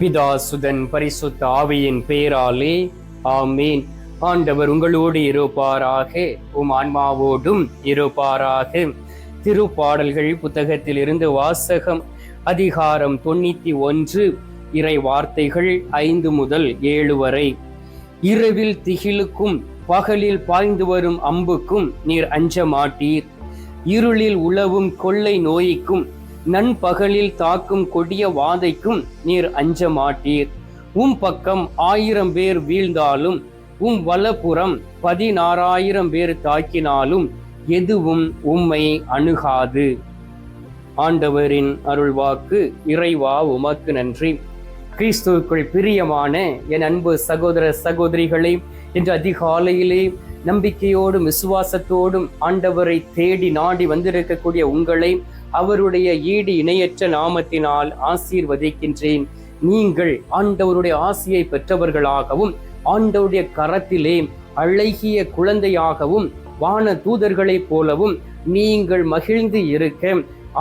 பிதா சுதன் பரிசுத்த ஆவியின் பேராலே ஆமீன். ஆண்டவர் உங்களோடு இருப்பாராக உம் ஆன்மாவோடும் இருப்பாராக. திருப்பாடல்கள் புத்தகத்தில் இருந்து வாசகம் அதிகாரம் தொண்ணூத்தி ஒன்று இறை வார்த்தைகள் ஐந்து முதல் ஏழு வரை. இரவில் திகிலுக்கும் பகலில் பாய்ந்து வரும் அம்புக்கும் நீர் அஞ்ச மாட்டீர் இருளில் உழவும் கொள்ளை நோய்க்கும் நண்பகலில் தாக்கும் கொடிய வாதைக்கும் நீர் அஞ்ச மாட்டீர் உம் பக்கம் ஆயிரம் பேர் வீழ்ந்தாலும் உம் வலப்புறம் பதினாறாயிரம் பேர் தாக்கினாலும் எதுவும் உம்மை அணுகாது. ஆண்டவரின் அருள்வாக்கு இறைவா உமக்கு நன்றி. கிறிஸ்துவுக்குள் பிரியமான என் அன்பு சகோதர சகோதரிகளை இன்று அதிகாலையிலே நம்பிக்கையோடும் விசுவாசத்தோடும் ஆண்டவரை தேடி நாடி வந்திருக்கக்கூடிய உங்களை அவருடைய ஈடு இணையற்ற நாமத்தினால் ஆசீர்வதிக்கின்றேன். நீங்கள் ஆண்டவருடைய ஆசியை பெற்றவர்களாகவும் ஆண்டவருடைய கரத்திலே அழகிய குழந்தையாகவும் வான தூதர்களைப் போலவும் நீங்கள் மகிழ்ந்து இருக்க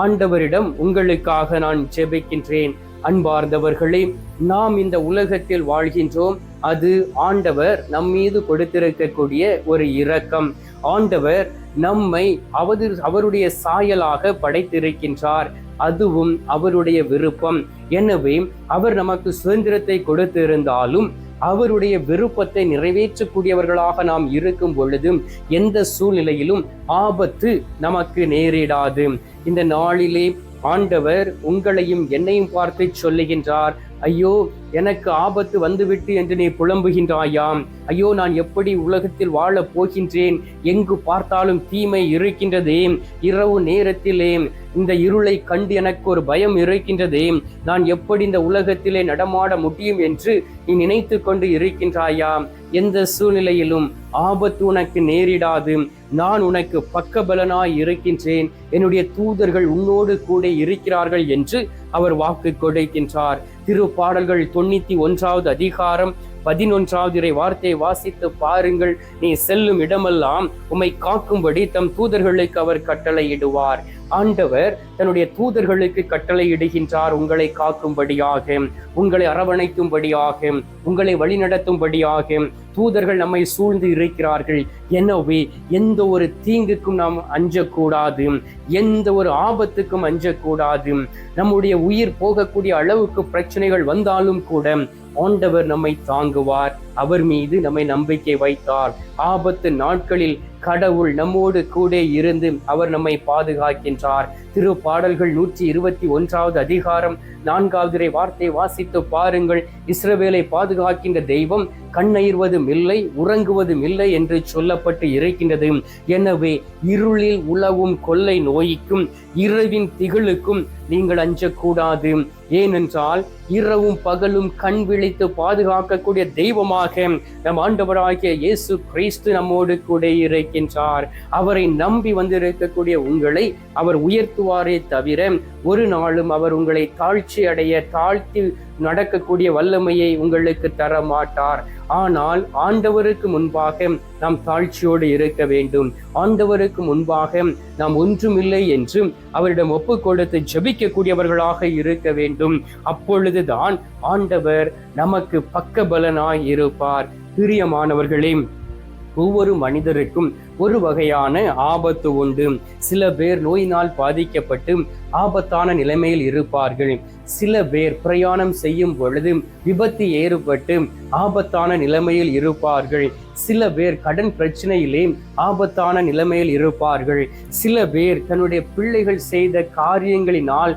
ஆண்டவரிடம் உங்களுக்காக நான் ஜெபிக்கின்றேன். அன்பார்ந்தவர்களே நாம் இந்த உலகத்தில் வாழ்கின்றோம். அது ஆண்டவர் நம் மீது கொடுத்திருக்கக்கூடிய ஒரு இரக்கம். ஆண்டவர் நம்மை அவது அவருடைய சாயலாக படைத்திருக்கின்றார். அதுவும் அவருடைய விருப்பம். எனவே அவர் நமக்கு சுதந்திரத்தை கொடுத்திருந்தாலும் அவருடைய விருப்பத்தை நிறைவேற்றக்கூடியவர்களாக நாம் இருக்கும் பொழுதும் எந்த சூழ்நிலையிலும் ஆபத்து நமக்கு நேரிடாது. இந்த நாளிலே ஆண்டவர் உங்களையும் என்னையும் பார்த்து சொல்லுகின்றார். ஐயோ எனக்கு ஆபத்து வந்துவிட்டு என்று நீ புலம்புகின்றாயாம். ஐயோ நான் எப்படி உலகத்தில் வாழப் போகின்றேன்? எங்கு பார்த்தாலும் தீமை இருக்கின்றதே. இரவு நேரத்திலே இந்த இருளை கண்டு எனக்கு ஒரு பயம் இருக்கின்றதே. நான் எப்படி இந்த உலகத்திலே நடமாட முடியும் என்று நீ நினைத்து கொண்டு இருக்கின்றாயாம். எந்த சூழ்நிலையிலும் ஆபத்து உனக்கு நேரிடாது. நான் உனக்கு பக்கபலனாய் இருக்கின்றேன். என்னுடைய தூதர்கள் உன்னோடு கூட இருக்கிறார்கள் என்று அவர் வாக்கு கொடுக்கின்றார். திருப்பாடல்கள் தொண்ணூத்தி ஒன்றாவது அதிகாரம் பதினொன்றாவது இறை வார்த்தையை வாசித்து பாருங்கள். நீ செல்லும் இடமெல்லாம் உம்மை காக்கும்படி தம் தூதர்களுக்கு அவர் கட்டளையிடுவார். ஆண்டவர் தன்னுடைய தூதர்களுக்கு கட்டளையிடுகின்றார். உங்களை காக்கும்படியாக உங்களை அரவணைக்கும்படியாக உங்களை வழிநடத்தும்படியாக தூதர்கள் நம்மை சூழ்ந்து இருக்கிறார்கள். எனவே எந்த ஒரு தீங்குக்கும் நாம் அஞ்சக்கூடாது. எந்த ஒரு ஆபத்துக்கும் அஞ்சக்கூடாது. நம்முடைய உயிர் போகக்கூடிய அளவுக்கு பிரச்சனைகள் வந்தாலும் கூட ஆண்டவர் நம்மை தாங்குவார். அவர் மீது நம்மை நம்பிக்கை வைத்தார். ஆபத்து நாட்களில் கடவுள் நம்மோடு கூட இருந்து அவர் நம்மை பாதுகாக்கின்றார். திரு பாடல்கள் நூற்றி இருபத்தி ஒன்றாவது அதிகாரம் நான்காவதுரை வார்த்தை வாசித்து பாருங்கள். இஸ்ரவேலை பாதுகாக்கின்ற தெய்வம் கண்ணயிர்வதும் இல்லை உறங்குவதும் இல்லை என்று சொல்லப்பட்டு இருக்கின்றது எனவே இருளில் உழவும் கொள்ளை நோய்க்கும் இரவின் திகழுக்கும் நீங்கள் அஞ்சக்கூடாது. ஏனென்றால் இரவும் பகலும் கண் விழித்து பாதுகாக்கக்கூடிய தெய்வமாக நம் ஆண்டவராகிய இயேசு கிறிஸ்து நம்மோடு கூட இருக்கின்றார். அவரை நம்பி வந்திருக்கக்கூடிய உங்களை அவர் உயர்த்துவாரே தவிர ஒரு நாளும் அவர் உங்களை தாழ்ச்சி அடைய தாழ்த்தி நடக்கக்கூடிய வல்லமையை உங்களுக்கு தர மாட்டார் ஆனால் ஆண்டவருக்கு முன்பாக நாம் தாழ்ச்சியோடு இருக்க வேண்டும். ஆண்டவருக்கு முன்பாக நாம் ஒன்றுமில்லை என்றும் அவரிடம் ஒப்பு கொடுத்து ஜபிக்கக்கூடியவர்களாக இருக்க வேண்டும். அப்பொழுதுதான் ஆண்டவர் நமக்கு பக்கபலனாய் இருப்பார். பிரியமானவர்களே ஒவ்வொரு மனிதருக்கும் ஒரு வகையான ஆபத்து உண்டு. சில பேர் நோயினால் பாதிக்கப்பட்டு ஆபத்தான நிலைமையில் இருப்பார்கள். சில பேர் பிரயாணம் செய்யும் பொழுது விபத்து ஏற்பட்டு ஆபத்தான நிலைமையில் இருப்பார்கள். சில பேர் கடன் பிரச்சனையிலே ஆபத்தான நிலைமையில் இருப்பார்கள். சில பேர் தன்னுடைய பிள்ளைகள் செய்த காரியங்களினால்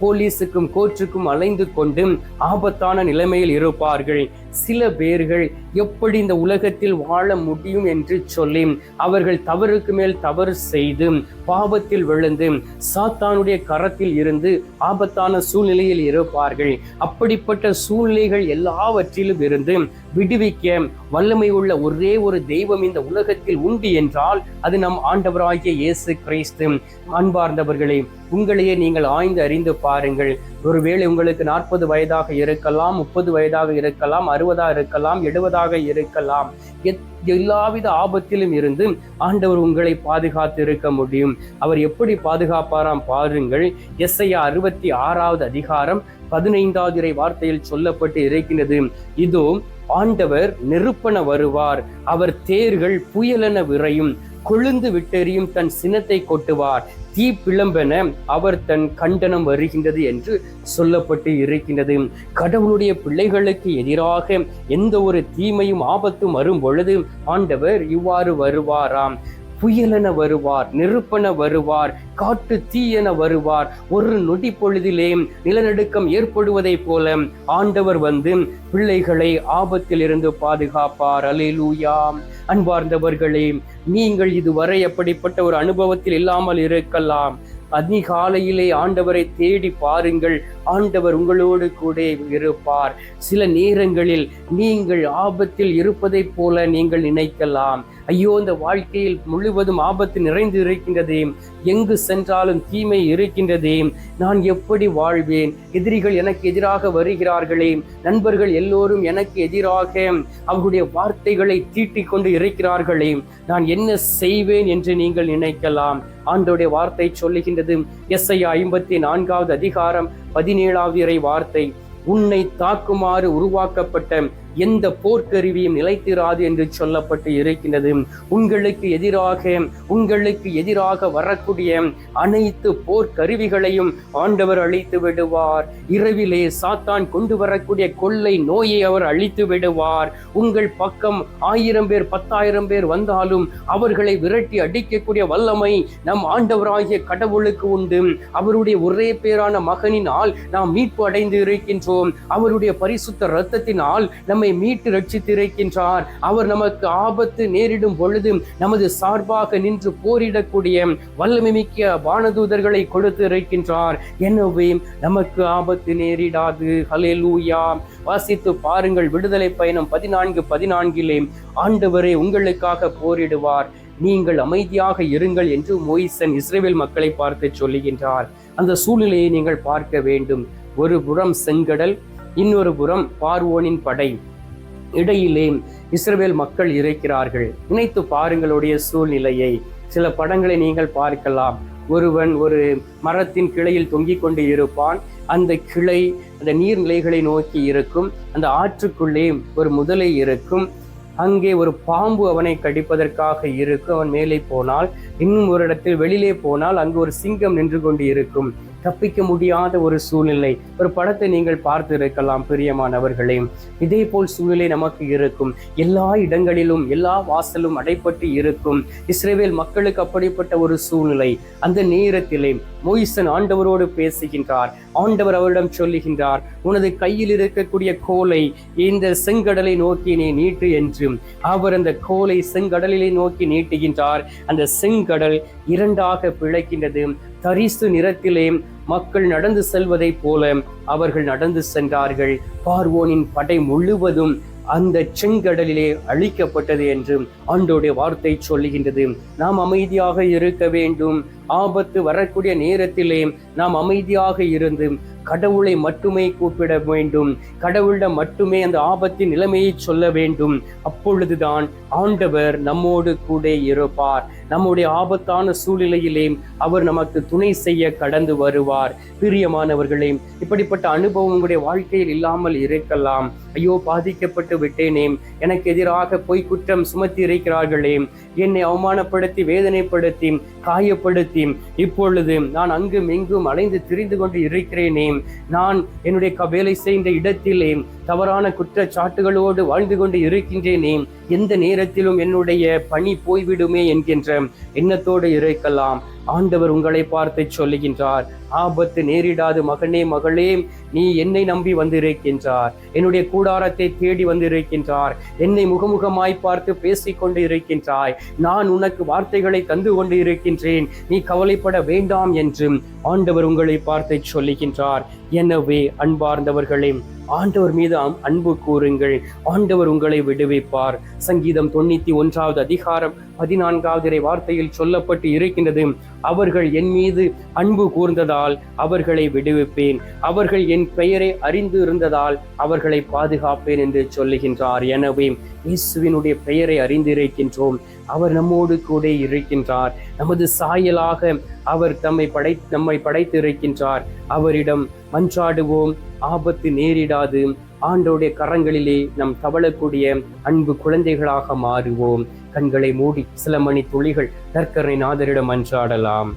போலீஸுக்கும் கோர்ட்டுக்கும் அலைந்து கொண்டு ஆபத்தான நிலைமையில் இருப்பார்கள். சில பேர்கள் எப்படி இந்த உலகத்தில் வாழ முடியும் என்று சொல்லி அவர்கள் தவறுக்கு மேல் தவறு செய்து பாவத்தில் விழுந்து சாத்தானுடைய கரத்தில் இருந்து ஆபத்தான சூழ்நிலையில் இருப்பார்கள். அப்படிப்பட்ட சூழ்நிலைகள் எல்லாவற்றிலும் இருந்து விடுவிக்க வல்லமை உள்ள ஒரே ஒரு தெய்வம் இந்த உலகத்தில் உண்டு என்றால் அது நம் ஆண்டவராகிய இயேசு கிறிஸ்து. அன்பார்ந்தவர்களே உங்களையே நீங்கள் ஆய்ந்து அறிந்து பாருங்கள். ஒருவேளை உங்களுக்கு நாற்பது வயதாக இருக்கலாம் முப்பது வயதாக இருக்கலாம் அறுபதாக இருக்கலாம் எழுபதாக இருக்கலாம். எல்லாவித ஆபத்திலும் இருந்து ஆண்டவர் உங்களை பாதுகாத்து இருக்க முடியும். அவர் எப்படி பாதுகாப்பாராம் பாருங்கள். எஸ்ஐயா அறுபத்தி ஆறாவது அதிகாரம் பதினைந்தாவது இறை வார்த்தையில் சொல்லப்பட்டு இருக்கின்றது. இதோ ஆண்டவர் நெருப்பன வருவார். அவர் தேர்கள் புயலென விரையும். கொழுந்து விட்டெறியும் தன் சினத்தை கொட்டுவார். தீ பிளம்பென அவர் தன் கண்டனம் வருகின்றது என்று சொல்லப்பட்டு இருக்கின்றது. கடவுளுடைய பிள்ளைகளுக்கு எதிராக எந்த ஒரு தீமையும் ஆபத்தும் வரும் பொழுது ஆண்டவர் இவ்வாறு வருவாராம். புயலென வருவார் நெருப்பென வருவார் காட்டு தீயென வருவார். ஒரு நொடி பொழுதிலே நிலநடுக்கம் ஏற்படுவதைப் போல ஆண்டவர் வந்து பிள்ளைகளை ஆபத்தில் இருந்து பாதுகாப்பார். அலிலூயா அன்பார்ந்தவர்களே நீங்கள் இதுவரை அப்படிப்பட்ட ஒரு அனுபவத்தில் இல்லாமல் இருக்கலாம். அதிகாலையிலே ஆண்டவரை தேடி பாருங்கள். ஆண்டவர் உங்களோடு கூட இருப்பார். சில நேரங்களில் நீங்கள் ஆபத்தில் இருப்பதைப் போல நீங்கள் நினைக்கலாம். ஐயோ இந்த வாழ்க்கையில் முழுவதும் ஆபத்து நிறைந்து இருக்கின்றதே. எங்கு சென்றாலும் தீமை இருக்கின்றதே. நான் எப்படி வாழ்வேன்? எதிரிகள் எனக்கு எதிராக வருகிறார்களே. நண்பர்கள் எல்லோரும் எனக்கு எதிராக அவர்களுடைய வார்த்தைகளை தீட்டிக் கொண்டு இருக்கிறார்களே. நான் என்ன செய்வேன் என்று நீங்கள் நினைக்கலாம். ஆண்டோடைய வார்த்தை சொல்லுகின்றது எஸ்ஐயா ஐம்பத்தி நான்காவது அதிகாரம் பதினேழாவது இறை வார்த்தை உன்னை தாக்குமாறு உருவாக்கப்பட்ட எந்த போர்க்கருவியும் நிலைத்திராது என்று சொல்லப்பட்டு இருக்கின்றது. உங்களுக்கு எதிராக உங்களுக்கு எதிராக வரக்கூடிய அனைத்து போர்க்கருவிகளையும் ஆண்டவர் அழித்து விடுவார். இரவிலே சாத்தான் கொண்டு வரக்கூடிய கொள்ளை நோயை அவர் அழித்து விடுவார். உங்கள் பக்கம் ஆயிரம் பேர் பத்தாயிரம் பேர் வந்தாலும் அவர்களை விரட்டி அடிக்கக்கூடிய வல்லமை நம் ஆண்டவராகிய கடவுளுக்கு உண்டு. அவருடைய ஒரே பேரான மகனினால் நாம் மீட்பு அடைந்து இருக்கின்றோம். அவருடைய பரிசுத்த இரத்தத்தினால் நம் நம்மை மீட்டு ரட்சித்திருக்கின்றார். அவர் நமக்கு ஆபத்து நேரிடும் பொழுது நமது சார்பாக நின்று போரிடக்கூடிய வல்லமை மிக்க வானதூதர்களை கொடுத்து இருக்கின்றார். எனவே நமக்கு ஆபத்து நேரிடாது. ஹலெலூயா வாசித்து பாருங்கள் விடுதலை பயணம் பதினான்கு பதினான்கிலே. ஆண்டவரே உங்களுக்காக போரிடுவார். நீங்கள் அமைதியாக இருங்கள் என்று மோயிசன் இஸ்ரேல் மக்களை பார்த்து சொல்லுகின்றார். அந்த சூழ்நிலையை நீங்கள் பார்க்க வேண்டும். ஒரு புறம் செங்கடல் இன்னொரு புறம் பார்வோனின் படை. இடையிலே இஸ்ரேல் மக்கள் இருக்கிறார்கள் நினைத்து பாருங்களுடைய சூழ்நிலையை. சில படங்களை நீங்கள் பார்க்கலாம். ஒருவன் ஒரு மரத்தின் கிளையில் தொங்கிக் கொண்டு இருப்பான். அந்த கிளை அந்த நீர்நிலைகளை நோக்கி இருக்கும். அந்த ஆற்றுக்குள்ளே ஒரு முதலை இருக்கும். அங்கே ஒரு பாம்பு அவனை கடிப்பதற்காக இருக்கும். அவன் மேலே போனால் இன்னும் ஒரு இடத்தில் வெளியிலே போனால் அங்கு ஒரு சிங்கம் நின்று கொண்டு இருக்கும். தப்பிக்க முடியாத ஒரு சூழ்நிலை. ஒரு படத்தை நீங்கள் பார்த்து இருக்கலாம் பிரியமானவர்களே. இதே போல் சூழ்நிலை நமக்கு இருக்கும். எல்லா இடங்களிலும் எல்லா வாசலும் அடைப்பட்டு இருக்கும். இஸ்ரேவேல் மக்களுக்கு அப்படிப்பட்ட ஒரு சூழ்நிலை. அந்த நேரத்திலே மோயிசன் ஆண்டவரோடு பேசுகின்றார். ஆண்டவர் அவரிடம் சொல்லுகின்றார் உனது கையில் இருக்கக்கூடிய கோலை இந்த செங்கடலை நோக்கி நீ நீட்டு என்றும் அவர் அந்த கோலை செங்கடலிலே நோக்கி நீட்டுகின்றார். அந்த செங்கடல் இரண்டாக பிழைக்கின்றது. தரிசு நிறத்திலே மக்கள் நடந்து செல்வதைப் போல அவர்கள் நடந்து சென்றார்கள். பார்வோனின் படை முழுவதும் அந்த செங்கடலிலே அழிக்கப்பட்டது என்று ஆண்டோடைய வார்த்தை சொல்லுகின்றது. நாம் அமைதியாக இருக்க வேண்டும். ஆபத்து வரக்கூடிய நேரத்திலே நாம் அமைதியாக இருந்து கடவுளை மட்டுமே கூப்பிட வேண்டும். கடவுளிடம் மட்டுமே அந்த ஆபத்தின் நிலைமையை சொல்ல வேண்டும். அப்பொழுதுதான் ஆண்டவர் நம்மோடு கூட இருப்பார். நம்முடைய ஆபத்தான சூழ்நிலையிலே அவர் நமக்கு துணை செய்ய கடந்து வருவார். பிரியமானவர்களே இப்படிப்பட்ட அனுபவம் உங்களுடைய வாழ்க்கையில் இல்லாமல் இருக்கலாம். ஐயோ பாதிக்கப்பட்டு விட்டேனே. எனக்கு எதிராக பொய் குற்றம் சுமத்தி இருக்கிறார்களே. என்னை அவமானப்படுத்தி வேதனைப்படுத்தி காயப்படுத்தி இப்பொழுது நான் அங்கும் இங்கும் அலைந்து திரிந்து கொண்டு இருக்கிறேனே. நான் என்னுடைய வேலை செய்த இடத்திலே தவறான குற்றச்சாட்டுகளோடு வாழ்ந்து கொண்டு இருக்கின்றேனே எந்த நேரத்திலும் என்னுடைய பணி போய்விடுமே என்கின்ற எண்ணத்தோடு இருக்கலாம். ஆண்டவர் உங்களை பார்த்து சொல்லுகின்றார் ஆபத்து நேரிடாது மகனே மகளே நீ என்னை நம்பி வந்திருக்கின்றார். என்னுடைய கூடாரத்தை தேடி வந்திருக்கின்றார். என்னை முகமுகமாய் பார்த்து பேசிக் கொண்டு இருக்கின்றாய். நான் உனக்கு வார்த்தைகளை தந்து கொண்டு இருக்கின்றேன். நீ கவலைப்பட வேண்டாம் என்றும் ஆண்டவர் உங்களை பார்த்து சொல்லுகின்றார். எனவே அன்பார்ந்தவர்களே ஆண்டவர் மீது அம்- அன்பு கூறுங்கள். ஆண்டவர் உங்களை விடுவிப்பார். சங்கீதம் தொண்ணூத்தி ஒன்றாவது அதிகாரம் பதினான்காவது இறை வார்த்தையில் சொல்லப்பட்டு இருக்கின்றது. அவர்கள் என் மீது அன்பு கூர்ந்ததால் அவர்களை விடுவிப்பேன். அவர்கள் என் பெயரை அறிந்து இருந்ததால் அவர்களை பாதுகாப்பேன் என்று சொல்லுகின்றார். எனவே இயேசுவினுடைய பெயரை அறிந்திருக்கின்றோம். அவர் நம்மோடு கூட இருக்கின்றார். நமது சாயலாக அவர் தம்மை படை நம்மை படைத்து இருக்கின்றார் அவரிடம் மன்றாடுவோம். ஆபத்து நேரிடாது. ஆண்டோடைய கரங்களிலே நம் தவழக்கூடிய அன்பு குழந்தைகளாக மாறுவோம். கண்களை மூடி சில மணி துளிகள் தற்கரை நாதரிடம் அன்றாடலாம்.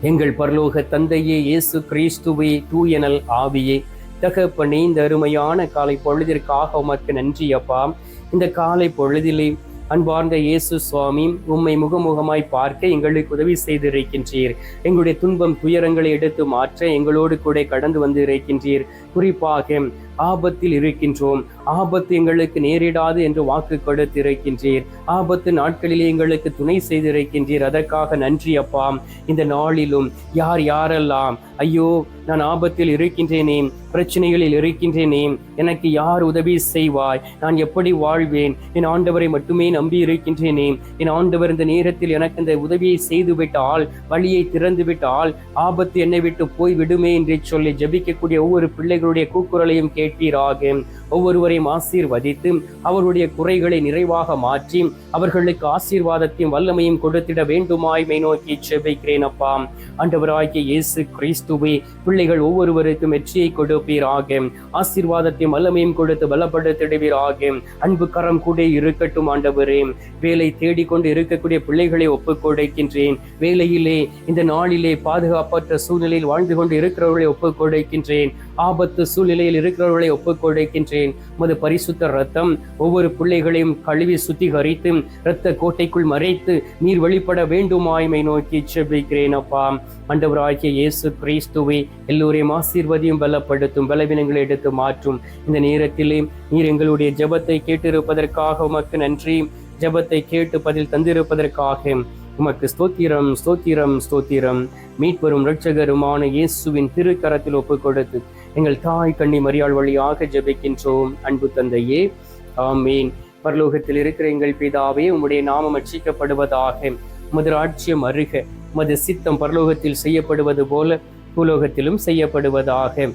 எங்கள் பரலோக தந்தையே இயேசு கிறிஸ்துவே தூயனல் ஆவியே. தகப்பனே இந்த அருமையான காலை பொழுதிற்காக உமக்கு நன்றி அப்பா. இந்த காலை பொழுதிலே அன்பார்ந்த இயேசு சுவாமி உம்மை முகமுகமாய் பார்க்க எங்களுக்கு உதவி செய்திருக்கின்றீர். எங்களுடைய துன்பம் துயரங்களை எடுத்து மாற்ற எங்களோடு கூட கடந்து வந்து இருக்கின்றீர் குறிப்பாக ஆபத்தில் இருக்கின்றோம். ஆபத்து எங்களுக்கு நேரிடாது என்று வாக்கு கொடுத்திருக்கின்றீர். ஆபத்து நாட்களிலே எங்களுக்கு துணை செய்திருக்கின்றீர். அதற்காக நன்றி அப்பா. இந்த நாளிலும் யார் யாரெல்லாம் ஐயோ நான் ஆபத்தில் இருக்கின்றேனே பிரச்சனைகளில் இருக்கின்றேனே எனக்கு யார் உதவி செய்வாய்? நான் எப்படி வாழ்வேன்? என் ஆண்டவரை மட்டுமே நம்பி இருக்கின்றேனே என் ஆண்டவர் இந்த நேரத்தில் எனக்கு இந்த உதவியை செய்து விட்டால் வழியை திறந்து விட்டால் ஆபத்து என்னை விட்டு போய் விடுமே என்று சொல்லி ஜபிக்கக்கூடிய ஒவ்வொரு பிள்ளைகளுடைய கூக்குரலையும் கேட்பீராக ஒவ்வொருவரையும் ஆசீர்வதித்து அவருடைய குறைகளை நிறைவாக மாற்றி அவர்களுக்கு ஆசீர்வாதத்தையும் வல்லமையும் கொடுத்திட வேண்டுமாய் மை நோக்கி செபிக்கிறேன் அப்பா. ஆண்டவராகிய இயேசு கிறிஸ்துவை பிள்ளைகள் ஒவ்வொருவருக்கும் வெற்றியை கொடுப்பீராக ஆசீர்வாதத்தையும் வல்லமையும் கொடுத்து பலப்படுத்திடுவீராக அன்பு கரம் கூட இருக்கட்டும் ஆண்டவரே. வேலை தேடிக்கொண்டு இருக்கக்கூடிய பிள்ளைகளை ஒப்புக் கொடுக்கின்றேன். வேலையிலே இந்த நாளிலே பாதுகாப்பற்ற சூழ்நிலையில் வாழ்ந்து கொண்டு இருக்கிறவர்களை ஒப்புக் கொடுக்கின்றேன். ஆபத்து சூழ்நிலையில் இருக்கிறவர்கள் ஒப்புக் கொடுக்கின்றேன். மது பரிசுத்த ரத்தம் ஒவ்வொரு பிள்ளைகளையும் கழுவி சுத்திகரித்து இரத்த கோட்டைக்குள் மறைத்து நீர் வெளிப்பட வேண்டுமாய்மை நோக்கி செபிக்கிறேன் அப்பா. ஆண்டவராகிய இயேசு கிறிஸ்துவை எல்லோரையும் ஆசீர்வதியும் பலப்படுத்தும் பலவீனங்களை எடுத்து மாற்றும். இந்த நேரத்திலே நீர் எங்களுடைய ஜெபத்தை கேட்டிருப்பதற்காக உமக்கு நன்றி. ஜெபத்தை கேட்டு பதில் தந்திருப்பதற்காக உமக்கு ஸ்தோத்திரம் ஸ்தோத்திரம் ஸ்தோத்திரம். மீட்பரும் ரட்சகருமான இயேசுவின் திருக்கரத்தில் ஒப்புக் கொடுத்து எங்கள் தாய் கண்ணி மரியாள் வழியாக ஜெபிக்கின்றோம். அன்பு தந்தையே ஆமீன். பரலோகத்தில் இருக்கிற எங்கள் பிதாவே உம்முடைய நாமம் அச்சிக்கப்படுவதாக உமது ராட்சியம் அருக மது சித்தம் பரலோகத்தில் செய்யப்படுவது போல பூலோகத்திலும் செய்யப்படுவதாக.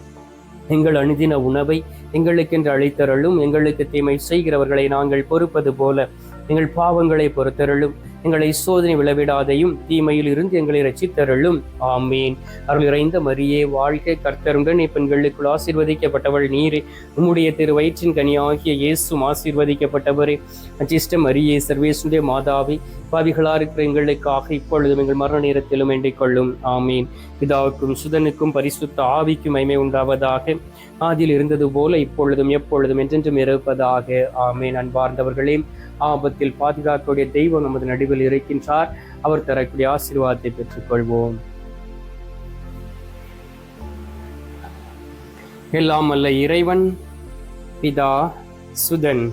எங்கள் அணுதின உணவை எங்களுக்கென்று அளித்தருளும் எங்களுக்கு தீமை செய்கிறவர்களை நாங்கள் பொறுப்பது போல எங்கள் பாவங்களை பொறுத்தருளும். எங்களை சோதனை விளவிடாதையும் தீமையில் இருந்து எங்களை ரசித்தருளும் ஆமீன். அருள் இறைந்த மரியே வாழ்க்கை கர்த்தருடன் பெண்களுக்குள் ஆசீர்வதிக்கப்பட்டவள் நீரே. உம்முடைய திரு வயிற்றின் கனியாகிய இயேசும் ஆசீர்வதிக்கப்பட்டவரே. அச்சிஷ்ட மரியே சர்வேசுடைய மாதாவி பாவிகளாக இருக்கிற எங்களுக்காக இப்பொழுதும் எங்கள் மரண நேரத்திலும் வேண்டிக் கொள்ளும். ஆமீன். பிதாவுக்கும் சுதனுக்கும் பரிசுத்த ஆவிக்கும் மைமை உண்டாவதாக அதில் இருந்தது போல இப்பொழுதும் எப்பொழுதும் என்றென்றும் இருப்பதாக ஆமீன் அன்பார்ந்தவர்களே ஆபத்தில் பாதுகாக்கக்கூடிய தெய்வம் நமது நடுவில் இருக்கின்றார் அவர் தரக்கூடிய ஆசீர்வாதத்தை பெற்றுக்கொள்வோம் எல்லாம் அல்ல இறைவன் பிதா சுதன்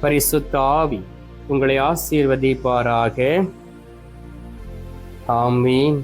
பரிசுத்த ஆவி உங்களை ஆசீர்வதிப்பாராக ஆமீன்